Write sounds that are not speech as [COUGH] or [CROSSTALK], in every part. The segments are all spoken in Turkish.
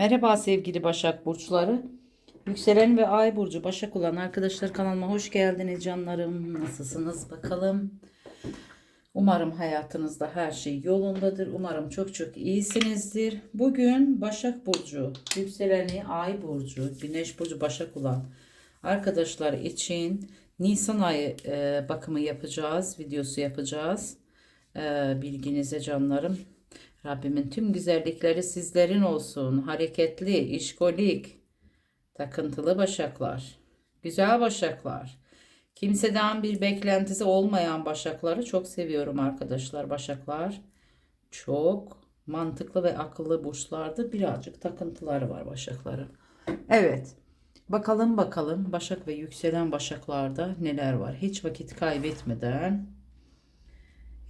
Merhaba sevgili Başak Burçları. Yükselen ve Ay Burcu Başak olan arkadaşlar kanalıma hoş geldiniz canlarım. Nasılsınız bakalım. Umarım hayatınızda her şey yolundadır. Umarım çok çok iyisinizdir. Bugün Başak Burcu, yükseleni Ay Burcu, Güneş Burcu Başak olan arkadaşlar için Nisan ayı e, bakımı yapacağız. Videosu yapacağız. E, bilginize canlarım. Rabbimin tüm güzellikleri sizlerin olsun. Hareketli, işkolik, takıntılı başaklar, güzel başaklar. Kimseden bir beklentisi olmayan başakları çok seviyorum arkadaşlar. Başaklar çok mantıklı ve akıllı burçlardır. Birazcık takıntıları var başakların. Evet. Bakalım bakalım Başak ve yükselen Başaklarda neler var. Hiç vakit kaybetmeden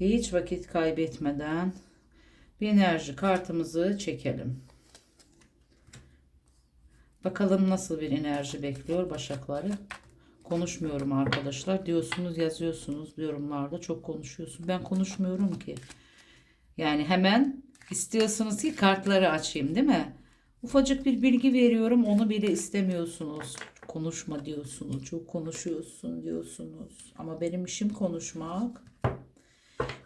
hiç vakit kaybetmeden bir enerji kartımızı çekelim. Bakalım nasıl bir enerji bekliyor Başakları. Konuşmuyorum arkadaşlar. Diyorsunuz yazıyorsunuz yorumlarda çok konuşuyorsun. Ben konuşmuyorum ki. Yani hemen istiyorsunuz ki kartları açayım değil mi? Ufacık bir bilgi veriyorum onu bile istemiyorsunuz. Konuşma diyorsunuz. Çok konuşuyorsun diyorsunuz. Ama benim işim konuşmak.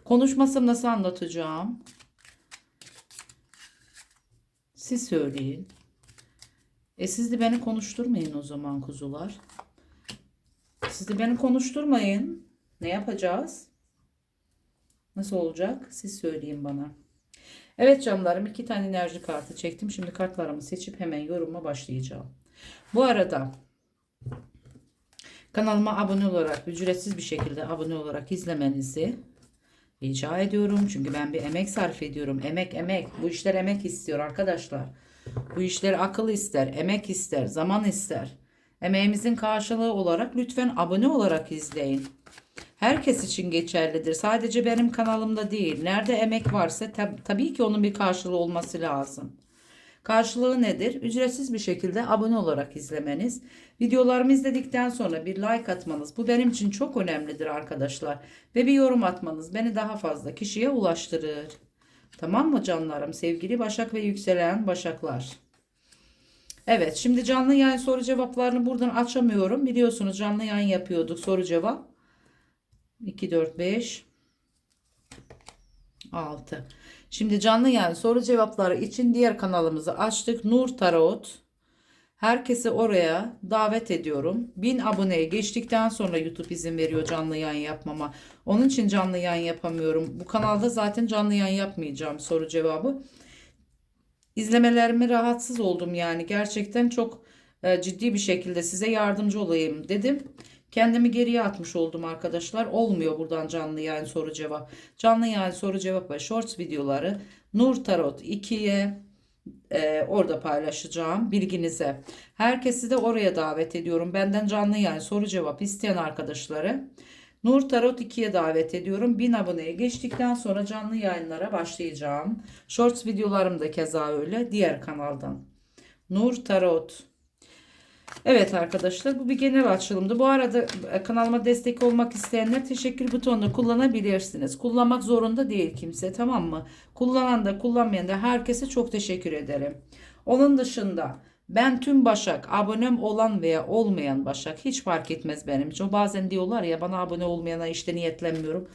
Konuşmasam nasıl anlatacağım? Siz söyleyin. E siz de beni konuşturmayın o zaman kuzular. Siz de beni konuşturmayın. Ne yapacağız? Nasıl olacak? Siz söyleyin bana. Evet canlarım iki tane enerji kartı çektim. Şimdi kartlarımı seçip hemen yoruma başlayacağım. Bu arada kanalıma abone olarak ücretsiz bir şekilde abone olarak izlemenizi rica ediyorum. Çünkü ben bir emek sarf ediyorum. Emek emek. Bu işler emek istiyor arkadaşlar. Bu işler akıl ister, emek ister, zaman ister. Emeğimizin karşılığı olarak lütfen abone olarak izleyin. Herkes için geçerlidir. Sadece benim kanalımda değil. Nerede emek varsa tab- tabii ki onun bir karşılığı olması lazım. Karşılığı nedir? Ücretsiz bir şekilde abone olarak izlemeniz. Videolarımı izledikten sonra bir like atmanız. Bu benim için çok önemlidir arkadaşlar. Ve bir yorum atmanız beni daha fazla kişiye ulaştırır. Tamam mı canlarım? Sevgili Başak ve yükselen Başaklar. Evet şimdi canlı yayın soru cevaplarını buradan açamıyorum. Biliyorsunuz canlı yayın yapıyorduk soru cevap. 2, 4, 5, 6. Şimdi canlı yayın soru cevapları için diğer kanalımızı açtık. Nur Tarot. Herkesi oraya davet ediyorum. 1000 aboneye geçtikten sonra YouTube izin veriyor canlı yayın yapmama. Onun için canlı yayın yapamıyorum. Bu kanalda zaten canlı yayın yapmayacağım soru cevabı. İzlemelerimi rahatsız oldum yani. Gerçekten çok e, ciddi bir şekilde size yardımcı olayım dedim. Kendimi geriye atmış oldum arkadaşlar. Olmuyor buradan canlı yayın soru cevap. Canlı yayın soru cevap ve shorts videoları Nur Tarot 2'ye e, orada paylaşacağım bilginize. Herkesi de oraya davet ediyorum. Benden canlı yayın soru cevap isteyen arkadaşları Nur Tarot 2'ye davet ediyorum. 1000 aboneye geçtikten sonra canlı yayınlara başlayacağım. Shorts videolarım da keza öyle diğer kanaldan. Nur Tarot. Evet arkadaşlar bu bir genel açılımdı. Bu arada e, kanalıma destek olmak isteyenler teşekkür butonunu kullanabilirsiniz. Kullanmak zorunda değil kimse tamam mı? Kullanan da kullanmayan da herkese çok teşekkür ederim. Onun dışında ben tüm Başak abonem olan veya olmayan Başak hiç fark etmez benim için. Bazen diyorlar ya bana abone olmayana işte niyetlenmiyorum.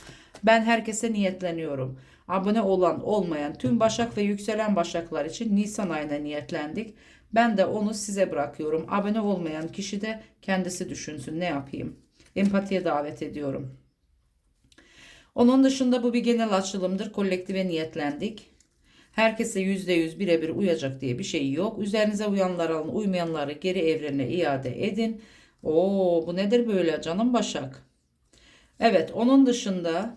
Ben herkese niyetleniyorum. Abone olan olmayan tüm Başak ve yükselen Başaklar için Nisan ayına niyetlendik. Ben de onu size bırakıyorum. Abone olmayan kişi de kendisi düşünsün ne yapayım. Empatiye davet ediyorum. Onun dışında bu bir genel açılımdır. Kolektive niyetlendik. Herkese %100 birebir uyacak diye bir şey yok. Üzerinize uyanlar alın, uymayanları geri evrene iade edin. Oo bu nedir böyle canım Başak? Evet onun dışında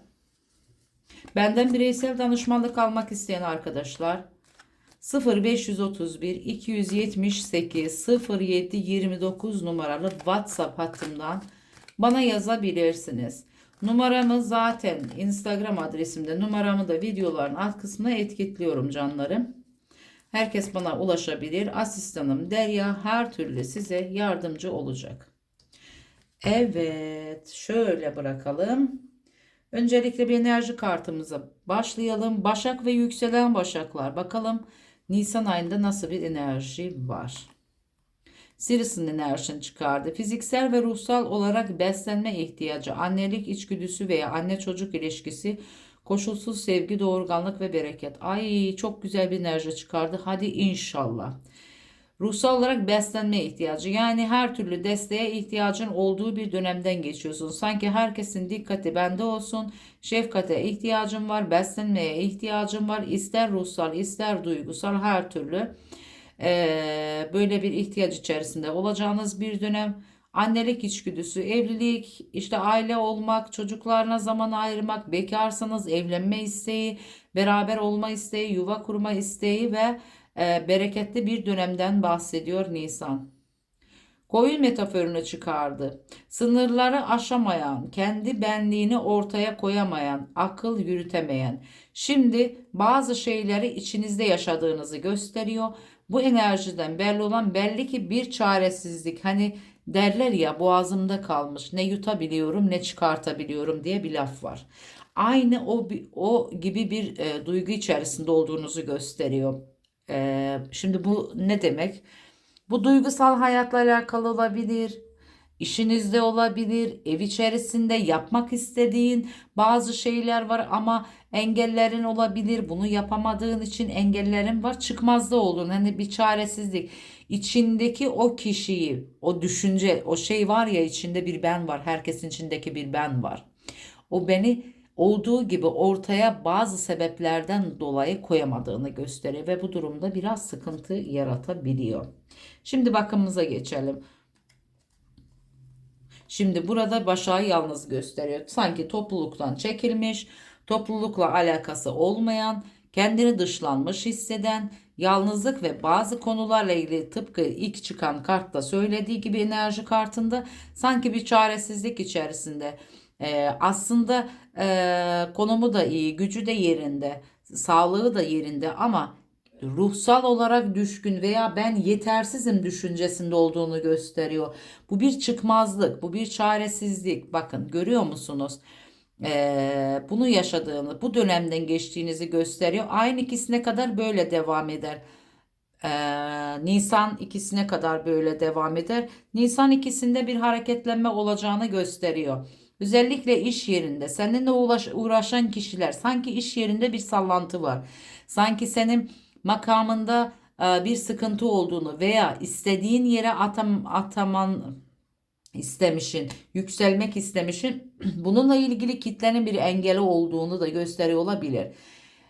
benden bireysel danışmanlık almak isteyen arkadaşlar 0531 278 07 29 numaralı WhatsApp hattımdan bana yazabilirsiniz. Numaramı zaten Instagram adresimde numaramı da videoların alt kısmına etiketliyorum canlarım. Herkes bana ulaşabilir. Asistanım Derya her türlü size yardımcı olacak. Evet, şöyle bırakalım. Öncelikle bir enerji kartımıza başlayalım. Başak ve yükselen başaklar. Bakalım Nisan ayında nasıl bir enerji var? Siris'in enerjisini çıkardı. Fiziksel ve ruhsal olarak beslenme ihtiyacı, annelik içgüdüsü veya anne çocuk ilişkisi, koşulsuz sevgi, doğurganlık ve bereket. Ay çok güzel bir enerji çıkardı. Hadi inşallah. Ruhsal olarak beslenme ihtiyacı yani her türlü desteğe ihtiyacın olduğu bir dönemden geçiyorsun. Sanki herkesin dikkati bende olsun. Şefkate ihtiyacın var, beslenmeye ihtiyacın var. İster ruhsal, ister duygusal her türlü eee, böyle bir ihtiyaç içerisinde olacağınız bir dönem. Annelik içgüdüsü, evlilik, işte aile olmak, çocuklarına zaman ayırmak, bekarsanız evlenme isteği, beraber olma isteği, yuva kurma isteği ve e, bereketli bir dönemden bahsediyor Nisan. Koyun metaforunu çıkardı. Sınırları aşamayan, kendi benliğini ortaya koyamayan, akıl yürütemeyen. Şimdi bazı şeyleri içinizde yaşadığınızı gösteriyor. Bu enerjiden belli olan belli ki bir çaresizlik. Hani derler ya boğazımda kalmış. Ne yutabiliyorum ne çıkartabiliyorum diye bir laf var. Aynı o o gibi bir e, duygu içerisinde olduğunuzu gösteriyor. E, şimdi bu ne demek? Bu duygusal hayatla alakalı olabilir. İşinizde olabilir, ev içerisinde yapmak istediğin bazı şeyler var ama engellerin olabilir. Bunu yapamadığın için engellerin var. Çıkmazda olun. Hani bir çaresizlik. İçindeki o kişiyi, o düşünce, o şey var ya içinde bir ben var. Herkesin içindeki bir ben var. O beni olduğu gibi ortaya bazı sebeplerden dolayı koyamadığını gösteriyor ve bu durumda biraz sıkıntı yaratabiliyor. Şimdi bakımıza geçelim. Şimdi burada Başak'ı yalnız gösteriyor. Sanki topluluktan çekilmiş, toplulukla alakası olmayan, kendini dışlanmış hisseden, yalnızlık ve bazı konularla ilgili tıpkı ilk çıkan kartta söylediği gibi enerji kartında sanki bir çaresizlik içerisinde. Ee, aslında e, konumu da iyi, gücü de yerinde, sağlığı da yerinde ama ruhsal olarak düşkün veya ben yetersizim düşüncesinde olduğunu gösteriyor. Bu bir çıkmazlık, bu bir çaresizlik. Bakın görüyor musunuz? Ee, bunu yaşadığını, bu dönemden geçtiğinizi gösteriyor. Aynı ikisine kadar böyle devam eder. Ee, Nisan ikisine kadar böyle devam eder. Nisan ikisinde bir hareketlenme olacağını gösteriyor. Özellikle iş yerinde seninle uğraşan kişiler sanki iş yerinde bir sallantı var. Sanki senin makamında e, bir sıkıntı olduğunu veya istediğin yere atam, ataman istemişin, yükselmek istemişin [CLEARS THROAT] bununla ilgili kitlenin bir engeli olduğunu da gösteriyor olabilir.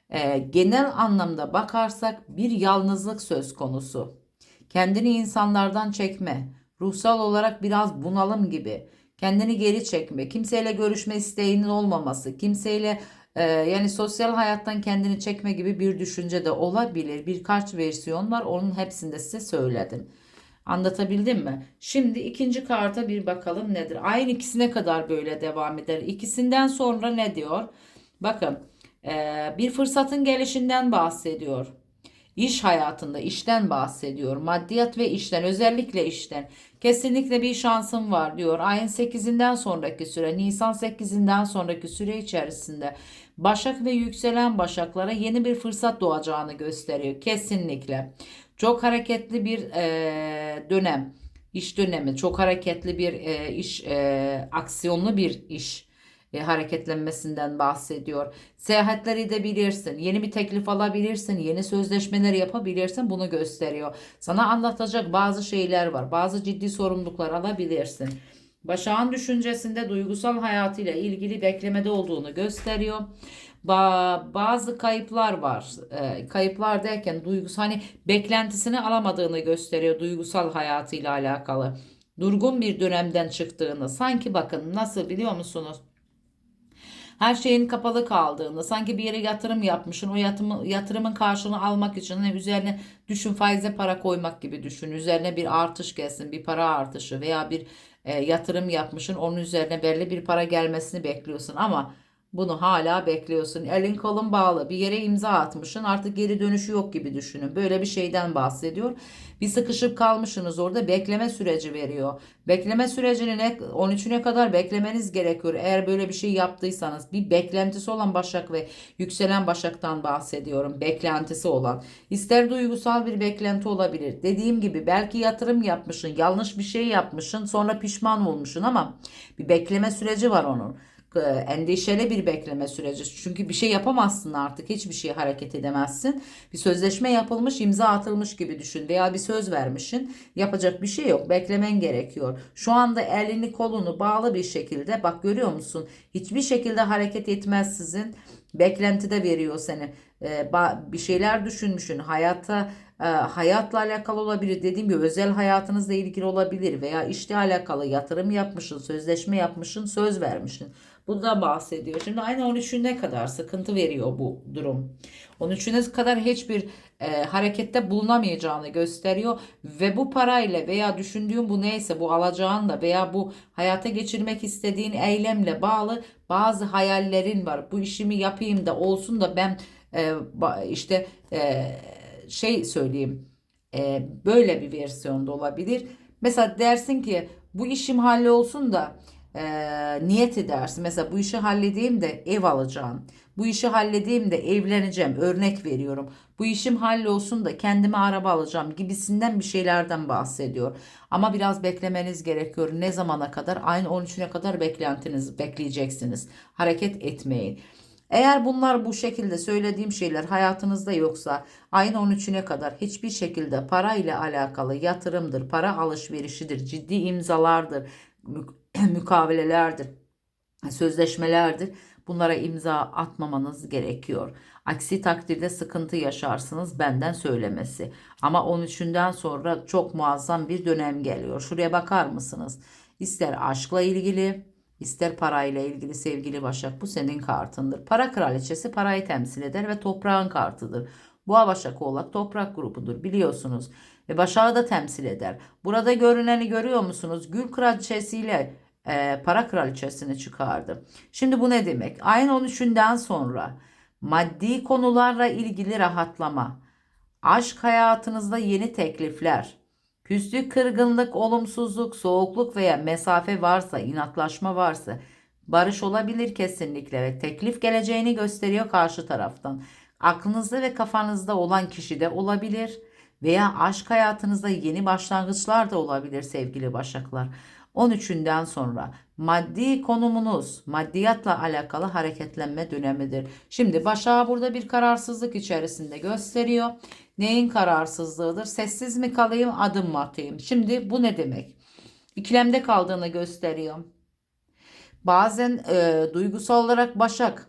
E, genel anlamda bakarsak bir yalnızlık söz konusu. Kendini insanlardan çekme, ruhsal olarak biraz bunalım gibi, kendini geri çekme, kimseyle görüşme isteğinin olmaması, kimseyle ee, yani sosyal hayattan kendini çekme gibi bir düşünce de olabilir. Birkaç versiyon var. Onun hepsinde size söyledim. Anlatabildim mi? Şimdi ikinci karta bir bakalım nedir? Aynı ikisine kadar böyle devam eder. İkisinden sonra ne diyor? Bakın e, bir fırsatın gelişinden bahsediyor. İş hayatında işten bahsediyor. Maddiyat ve işten özellikle işten. Kesinlikle bir şansım var diyor. Ayın 8'inden sonraki süre Nisan 8'inden sonraki süre içerisinde Başak ve yükselen Başaklara yeni bir fırsat doğacağını gösteriyor. Kesinlikle. Çok hareketli bir e, dönem. iş dönemi. Çok hareketli bir e, iş, e, aksiyonlu bir iş e, hareketlenmesinden bahsediyor. Seyahatler edebilirsin, yeni bir teklif alabilirsin, yeni sözleşmeler yapabilirsin bunu gösteriyor. Sana anlatacak bazı şeyler var, bazı ciddi sorumluluklar alabilirsin. Başak'ın düşüncesinde duygusal hayatıyla ilgili beklemede olduğunu gösteriyor. Ba bazı kayıplar var. E, kayıplar derken duygusal hani beklentisini alamadığını gösteriyor duygusal hayatıyla alakalı. Durgun bir dönemden çıktığını sanki bakın nasıl biliyor musunuz? Her şeyin kapalı kaldığını, sanki bir yere yatırım yapmışsın, o yatırımı, yatırımın karşılığını almak için hani üzerine düşün faize para koymak gibi düşün. Üzerine bir artış gelsin, bir para artışı veya bir e, yatırım yapmışsın, onun üzerine belli bir para gelmesini bekliyorsun ama Bunu hala bekliyorsun. Elin kolun bağlı. Bir yere imza atmışsın. Artık geri dönüşü yok gibi düşünün. Böyle bir şeyden bahsediyor. Bir sıkışıp kalmışsınız orada. Bekleme süreci veriyor. Bekleme sürecini ne 13'üne kadar beklemeniz gerekiyor. Eğer böyle bir şey yaptıysanız bir beklentisi olan Başak ve yükselen Başak'tan bahsediyorum. Beklentisi olan. İster duygusal bir beklenti olabilir. Dediğim gibi belki yatırım yapmışsın, yanlış bir şey yapmışsın, sonra pişman olmuşsun ama bir bekleme süreci var onun endişeli bir bekleme süreci. Çünkü bir şey yapamazsın artık. Hiçbir şey hareket edemezsin. Bir sözleşme yapılmış, imza atılmış gibi düşün veya bir söz vermişsin. Yapacak bir şey yok. Beklemen gerekiyor. Şu anda elini kolunu bağlı bir şekilde bak görüyor musun? Hiçbir şekilde hareket etmezsizin beklentide veriyor seni. Ee, bir şeyler düşünmüşsün. Hayata e, hayatla alakalı olabilir. Dediğim gibi özel hayatınızla ilgili olabilir veya işte alakalı yatırım yapmışsın, sözleşme yapmışsın, söz vermişsin. Bundan bahsediyor. Şimdi aynı 13'üne kadar sıkıntı veriyor bu durum. 13'üne kadar hiçbir e, harekette bulunamayacağını gösteriyor ve bu parayla veya düşündüğün bu neyse bu alacağınla veya bu hayata geçirmek istediğin eylemle bağlı bazı hayallerin var. Bu işimi yapayım da olsun da ben e, işte e, şey söyleyeyim e, böyle bir versiyonda olabilir. Mesela dersin ki bu işim hallolsun da e, niyet edersin. Mesela bu işi halledeyim de ev alacağım. Bu işi halledeyim de evleneceğim. Örnek veriyorum. Bu işim hallolsun da kendime araba alacağım gibisinden bir şeylerden bahsediyor. Ama biraz beklemeniz gerekiyor. Ne zamana kadar? Aynı 13'üne kadar beklentiniz bekleyeceksiniz. Hareket etmeyin. Eğer bunlar bu şekilde söylediğim şeyler hayatınızda yoksa ayın 13'üne kadar hiçbir şekilde para ile alakalı yatırımdır, para alışverişidir, ciddi imzalardır, [CLEARS THROAT] mukavelelerdir, sözleşmelerdir. Bunlara imza atmamanız gerekiyor. Aksi takdirde sıkıntı yaşarsınız benden söylemesi. Ama 13'ünden sonra çok muazzam bir dönem geliyor. Şuraya bakar mısınız? İster aşkla ilgili, ister parayla ilgili sevgili Başak bu senin kartındır. Para kraliçesi parayı temsil eder ve toprağın kartıdır. Boğa Başak Oğlak toprak grubudur biliyorsunuz. Ve Başak'ı da temsil eder. Burada görüneni görüyor musunuz? Gül kraliçesiyle e, para kraliçesini çıkardı. Şimdi bu ne demek? Ayın 13'ünden sonra maddi konularla ilgili rahatlama, aşk hayatınızda yeni teklifler, küslük, kırgınlık, olumsuzluk, soğukluk veya mesafe varsa, inatlaşma varsa barış olabilir kesinlikle ve teklif geleceğini gösteriyor karşı taraftan. Aklınızda ve kafanızda olan kişi de olabilir veya aşk hayatınızda yeni başlangıçlar da olabilir sevgili başaklar. 13'ünden sonra maddi konumunuz maddiyatla alakalı hareketlenme dönemidir. Şimdi Başak'a burada bir kararsızlık içerisinde gösteriyor. Neyin kararsızlığıdır? Sessiz mi kalayım adım mı atayım? Şimdi bu ne demek? İkilemde kaldığını gösteriyor. Bazen e, duygusal olarak Başak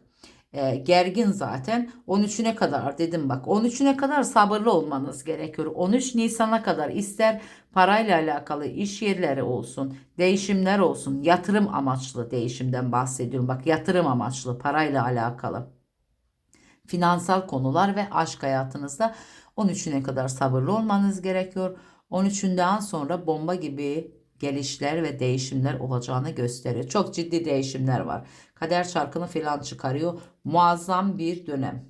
e, gergin zaten. 13'üne kadar dedim bak 13'üne kadar sabırlı olmanız gerekiyor. 13 Nisan'a kadar ister parayla alakalı iş yerleri olsun, değişimler olsun, yatırım amaçlı değişimden bahsediyorum. Bak yatırım amaçlı parayla alakalı finansal konular ve aşk hayatınızda 13'üne kadar sabırlı olmanız gerekiyor. 13'ünden sonra bomba gibi gelişler ve değişimler olacağını gösteriyor. Çok ciddi değişimler var. Kader çarkını falan çıkarıyor. Muazzam bir dönem.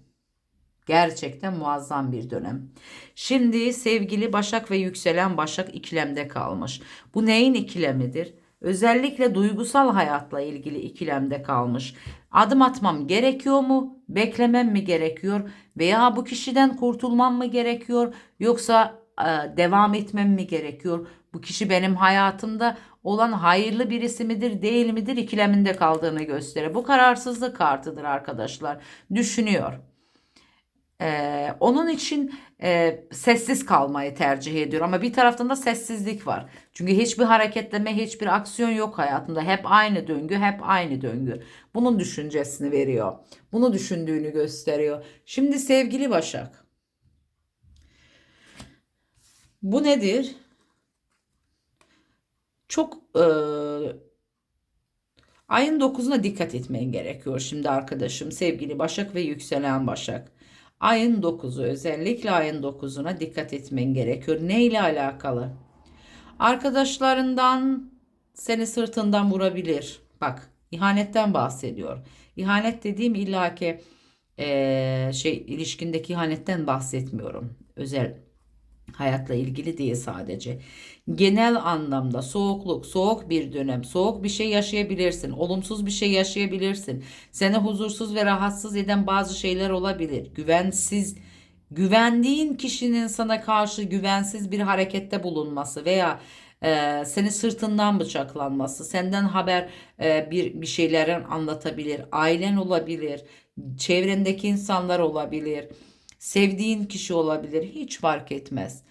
Gerçekten muazzam bir dönem. Şimdi sevgili Başak ve yükselen Başak ikilemde kalmış. Bu neyin ikilemidir? Özellikle duygusal hayatla ilgili ikilemde kalmış. Adım atmam gerekiyor mu? Beklemem mi gerekiyor? Veya bu kişiden kurtulmam mı gerekiyor? Yoksa e, devam etmem mi gerekiyor? Bu kişi benim hayatımda olan hayırlı birisi midir değil midir ikileminde kaldığını gösterir. Bu kararsızlık kartıdır arkadaşlar. Düşünüyor. Ee, onun için e, sessiz kalmayı tercih ediyor ama bir taraftan da sessizlik var. Çünkü hiçbir hareketleme, hiçbir aksiyon yok hayatında. Hep aynı döngü, hep aynı döngü. Bunun düşüncesini veriyor. Bunu düşündüğünü gösteriyor. Şimdi sevgili Başak. Bu nedir? Çok e, ayın 9'una dikkat etmen gerekiyor şimdi arkadaşım. Sevgili Başak ve yükselen Başak. Ayın 9'u özellikle ayın 9'una dikkat etmen gerekiyor. Ne ile alakalı? Arkadaşlarından seni sırtından vurabilir. Bak İhanetten bahsediyor. İhanet dediğim illaki eee, şey ilişkindeki ihanetten bahsetmiyorum. Özel hayatla ilgili değil sadece. Genel anlamda soğukluk, soğuk bir dönem, soğuk bir şey yaşayabilirsin, olumsuz bir şey yaşayabilirsin. Seni huzursuz ve rahatsız eden bazı şeyler olabilir. Güvensiz, güvendiğin kişinin sana karşı güvensiz bir harekette bulunması veya e, seni sırtından bıçaklanması, senden haber e, bir bir şeylerin anlatabilir, ailen olabilir, çevrendeki insanlar olabilir. Sevdiğin kişi olabilir. Hiç fark etmez.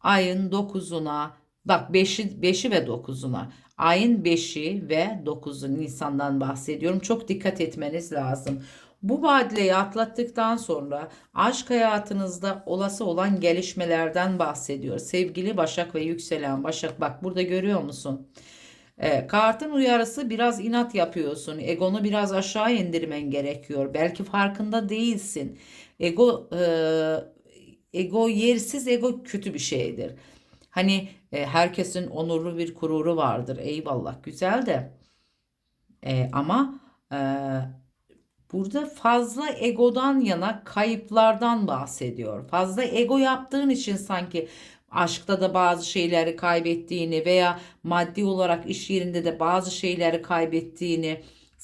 Ayın 9'una bak 5'i 5'i ve 9'una. Ayın 5'i ve 9'u Nisan'dan bahsediyorum. Çok dikkat etmeniz lazım. Bu badireyi atlattıktan sonra aşk hayatınızda olası olan gelişmelerden bahsediyor. Sevgili Başak ve yükselen Başak bak burada görüyor musun? E, kartın uyarısı biraz inat yapıyorsun. Egonu biraz aşağı indirmen gerekiyor. Belki farkında değilsin. Ego e, ego yersiz ego kötü bir şeydir. Hani e, herkesin onurlu bir gururu vardır. Eyvallah güzel de. E, ama e, burada fazla egodan yana kayıplardan bahsediyor. Fazla ego yaptığın için sanki aşkta da bazı şeyleri kaybettiğini veya maddi olarak iş yerinde de bazı şeyleri kaybettiğini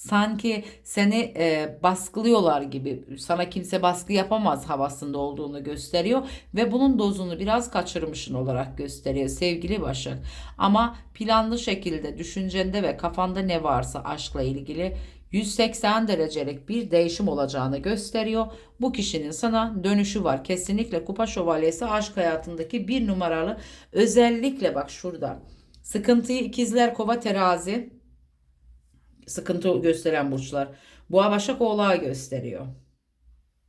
sanki seni e, baskılıyorlar gibi sana kimse baskı yapamaz havasında olduğunu gösteriyor ve bunun dozunu biraz kaçırmışın olarak gösteriyor sevgili Başak. Ama planlı şekilde düşüncende ve kafanda ne varsa aşkla ilgili 180 derecelik bir değişim olacağını gösteriyor. Bu kişinin sana dönüşü var. Kesinlikle kupa şövalyesi aşk hayatındaki bir numaralı özellikle bak şurada. Sıkıntıyı ikizler kova terazi sıkıntı gösteren burçlar. Boğa Başak Oğlağı gösteriyor.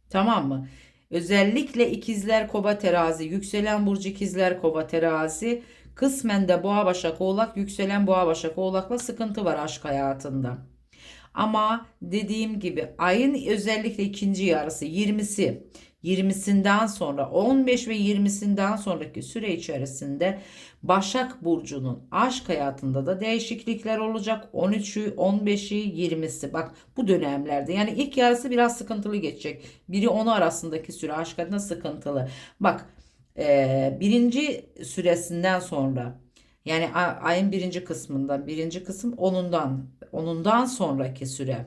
Tamam mı? Özellikle ikizler kova terazi, yükselen burcu ikizler kova terazi, kısmen de boğa başak oğlak, yükselen boğa başak oğlakla sıkıntı var aşk hayatında. Ama dediğim gibi ayın özellikle ikinci yarısı 20'si 20'sinden sonra 15 ve 20'sinden sonraki süre içerisinde Başak Burcu'nun aşk hayatında da değişiklikler olacak. 13'ü, 15'i, 20'si. Bak bu dönemlerde yani ilk yarısı biraz sıkıntılı geçecek. Biri onu arasındaki süre aşk hayatında sıkıntılı. Bak e, birinci süresinden sonra yani ayın birinci kısmından birinci kısım onundan onundan sonraki süre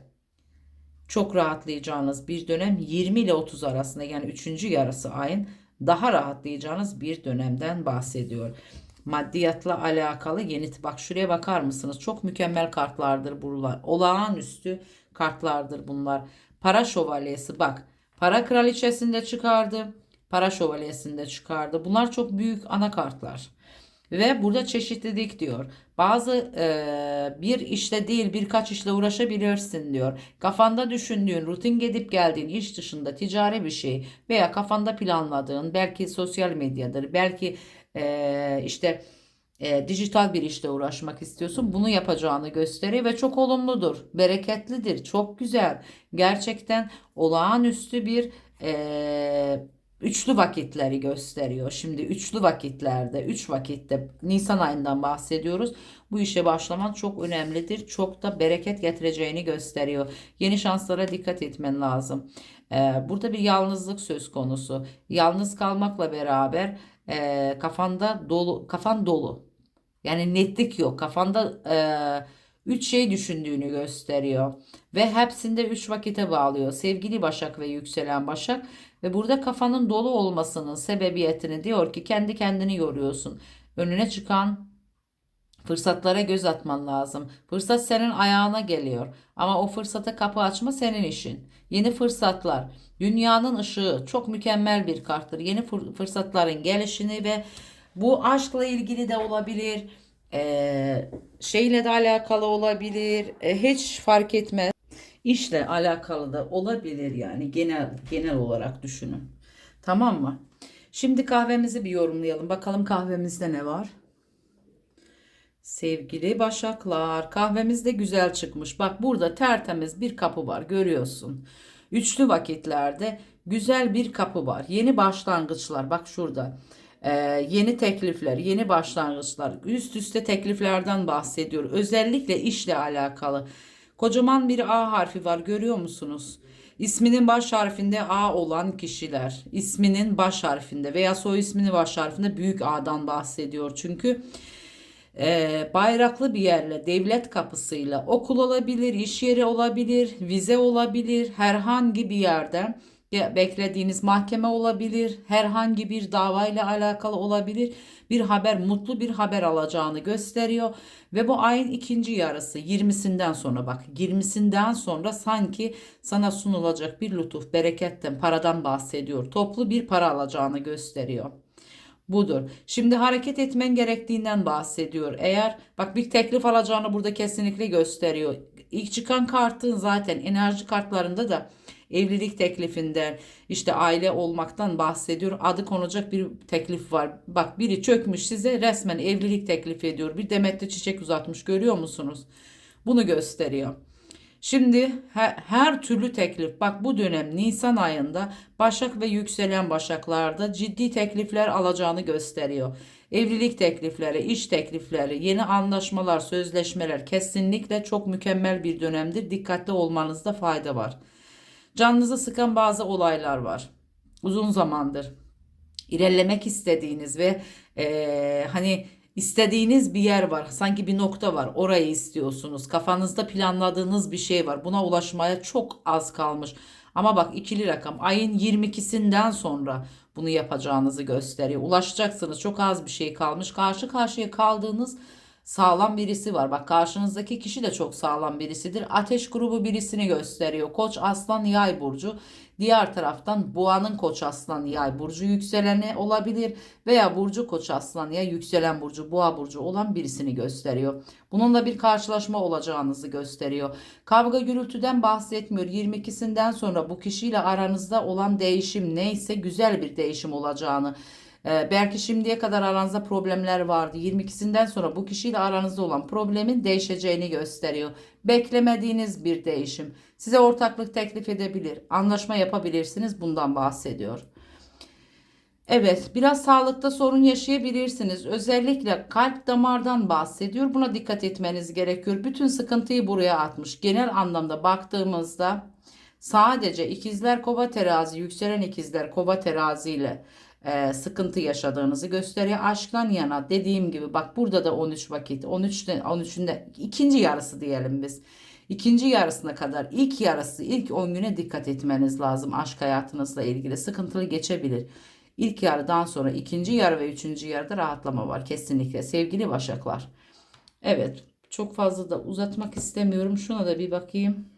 çok rahatlayacağınız bir dönem 20 ile 30 arasında yani 3. yarısı ayın daha rahatlayacağınız bir dönemden bahsediyor. Maddiyatla alakalı yeni bak şuraya bakar mısınız? Çok mükemmel kartlardır bunlar. Olağanüstü kartlardır bunlar. Para şövalyesi bak. Para kraliçesinde çıkardı. Para şövalyesinde çıkardı. Bunlar çok büyük ana kartlar. Ve burada çeşitlilik diyor. Bazı e, bir işle değil birkaç işle uğraşabilirsin diyor. Kafanda düşündüğün, rutin gidip geldiğin iş dışında ticari bir şey veya kafanda planladığın belki sosyal medyadır, belki e, işte e, dijital bir işte uğraşmak istiyorsun. Bunu yapacağını gösteriyor ve çok olumludur, bereketlidir, çok güzel. Gerçekten olağanüstü bir e, üçlü vakitleri gösteriyor. Şimdi üçlü vakitlerde, üç vakitte Nisan ayından bahsediyoruz. Bu işe başlaman çok önemlidir. Çok da bereket getireceğini gösteriyor. Yeni şanslara dikkat etmen lazım. Ee, burada bir yalnızlık söz konusu. Yalnız kalmakla beraber e, kafanda dolu, kafan dolu. Yani netlik yok. Kafanda e, üç şey düşündüğünü gösteriyor. Ve hepsinde üç vakite bağlıyor. Sevgili Başak ve yükselen Başak ve burada kafanın dolu olmasının sebebiyetini diyor ki kendi kendini yoruyorsun. Önüne çıkan fırsatlara göz atman lazım. Fırsat senin ayağına geliyor. Ama o fırsata kapı açma senin işin. Yeni fırsatlar. Dünyanın ışığı çok mükemmel bir karttır. Yeni fırsatların gelişini ve bu aşkla ilgili de olabilir. Ee, şeyle de alakalı olabilir. Ee, hiç fark etmez işle alakalı da olabilir yani genel genel olarak düşünün. Tamam mı? Şimdi kahvemizi bir yorumlayalım. Bakalım kahvemizde ne var? Sevgili başaklar, kahvemiz de güzel çıkmış. Bak burada tertemiz bir kapı var, görüyorsun. Üçlü vakitlerde güzel bir kapı var. Yeni başlangıçlar, bak şurada. Ee, yeni teklifler, yeni başlangıçlar, üst üste tekliflerden bahsediyor. Özellikle işle alakalı Kocaman bir A harfi var görüyor musunuz? İsminin baş harfinde A olan kişiler, isminin baş harfinde veya soy isminin baş harfinde büyük A'dan bahsediyor. Çünkü e, bayraklı bir yerle, devlet kapısıyla, okul olabilir, iş yeri olabilir, vize olabilir, herhangi bir yerden ya beklediğiniz mahkeme olabilir, herhangi bir davayla alakalı olabilir. Bir haber, mutlu bir haber alacağını gösteriyor ve bu ayın ikinci yarısı 20'sinden sonra bak 20'sinden sonra sanki sana sunulacak bir lütuf, bereketten, paradan bahsediyor. Toplu bir para alacağını gösteriyor. Budur. Şimdi hareket etmen gerektiğinden bahsediyor. Eğer bak bir teklif alacağını burada kesinlikle gösteriyor. İlk çıkan kartın zaten enerji kartlarında da evlilik teklifinden işte aile olmaktan bahsediyor. Adı konacak bir teklif var. Bak biri çökmüş size resmen evlilik teklif ediyor. Bir demetli çiçek uzatmış görüyor musunuz? Bunu gösteriyor. Şimdi her, her türlü teklif bak bu dönem Nisan ayında Başak ve yükselen Başaklarda ciddi teklifler alacağını gösteriyor. Evlilik teklifleri, iş teklifleri, yeni anlaşmalar, sözleşmeler kesinlikle çok mükemmel bir dönemdir. Dikkatli olmanızda fayda var. Canınızı sıkan bazı olaylar var. Uzun zamandır ilerlemek istediğiniz ve eee, hani istediğiniz bir yer var. Sanki bir nokta var. Orayı istiyorsunuz. Kafanızda planladığınız bir şey var. Buna ulaşmaya çok az kalmış. Ama bak ikili rakam ayın 22'sinden sonra bunu yapacağınızı gösteriyor. Ulaşacaksınız. Çok az bir şey kalmış. Karşı karşıya kaldığınız sağlam birisi var. Bak karşınızdaki kişi de çok sağlam birisidir. Ateş grubu birisini gösteriyor. Koç, Aslan, Yay burcu. Diğer taraftan Boğa'nın Koç, Aslan, Yay burcu yükseleni olabilir veya burcu Koç, Aslan ya yükselen burcu, Boğa burcu olan birisini gösteriyor. Bununla bir karşılaşma olacağınızı gösteriyor. Kavga gürültüden bahsetmiyor. 22'sinden sonra bu kişiyle aranızda olan değişim neyse güzel bir değişim olacağını ee, belki şimdiye kadar aranızda problemler vardı. 22'sinden sonra bu kişiyle aranızda olan problemin değişeceğini gösteriyor. Beklemediğiniz bir değişim. Size ortaklık teklif edebilir. Anlaşma yapabilirsiniz. Bundan bahsediyor. Evet, biraz sağlıkta sorun yaşayabilirsiniz. Özellikle kalp damardan bahsediyor. Buna dikkat etmeniz gerekiyor. Bütün sıkıntıyı buraya atmış. Genel anlamda baktığımızda sadece ikizler kova terazi, yükselen ikizler kova terazi ile e, sıkıntı yaşadığınızı gösteriyor. Aşktan yana dediğim gibi bak burada da 13 vakit 13'te 13'ünde ikinci yarısı diyelim biz. İkinci yarısına kadar ilk yarısı ilk 10 güne dikkat etmeniz lazım aşk hayatınızla ilgili sıkıntılı geçebilir. İlk yarıdan sonra ikinci yarı ve üçüncü yarıda rahatlama var kesinlikle sevgili başaklar. Evet çok fazla da uzatmak istemiyorum şuna da bir bakayım.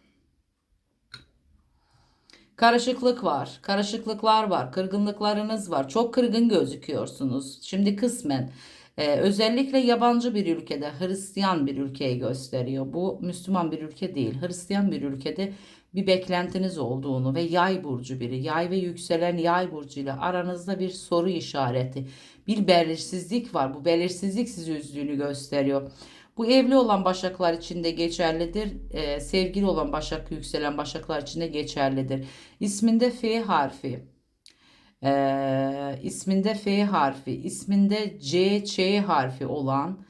Karışıklık var. Karışıklıklar var. Kırgınlıklarınız var. Çok kırgın gözüküyorsunuz. Şimdi kısmen e, özellikle yabancı bir ülkede Hristiyan bir ülkeyi gösteriyor. Bu Müslüman bir ülke değil. Hristiyan bir ülkede bir beklentiniz olduğunu ve yay burcu biri, yay ve yükselen yay burcu ile aranızda bir soru işareti, bir belirsizlik var. Bu belirsizlik sizi üzdüğünü gösteriyor. Bu evli olan başaklar için de geçerlidir. Ee, sevgili olan başak, yükselen başaklar için de geçerlidir. İsminde F harfi. Ee, isminde F harfi. isminde C, Ç harfi olan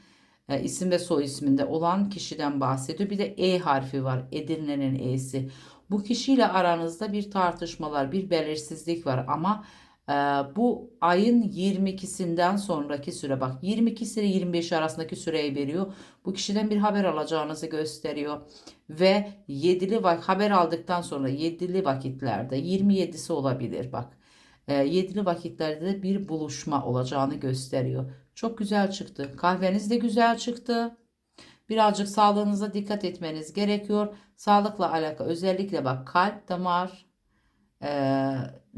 e, isim ve soy isminde olan kişiden bahsediyor. Bir de E harfi var. Edirne'nin E'si. Bu kişiyle aranızda bir tartışmalar, bir belirsizlik var ama ee, bu ayın 22'sinden sonraki süre bak 22 ile 25 arasındaki süreyi veriyor. Bu kişiden bir haber alacağınızı gösteriyor. Ve yedili vak haber aldıktan sonra yedili vakitlerde 27'si olabilir bak. E, yedili vakitlerde de bir buluşma olacağını gösteriyor. Çok güzel çıktı. Kahveniz de güzel çıktı. Birazcık sağlığınıza dikkat etmeniz gerekiyor. Sağlıkla alakalı özellikle bak kalp, damar, e,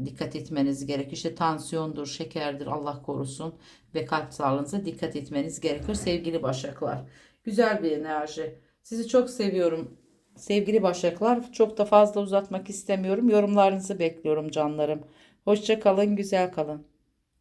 dikkat etmeniz gerekir. İşte tansiyondur, şekerdir Allah korusun ve kalp sağlığınıza dikkat etmeniz gerekir sevgili başaklar. Güzel bir enerji. Sizi çok seviyorum sevgili başaklar. Çok da fazla uzatmak istemiyorum. Yorumlarınızı bekliyorum canlarım. Hoşça kalın, güzel kalın.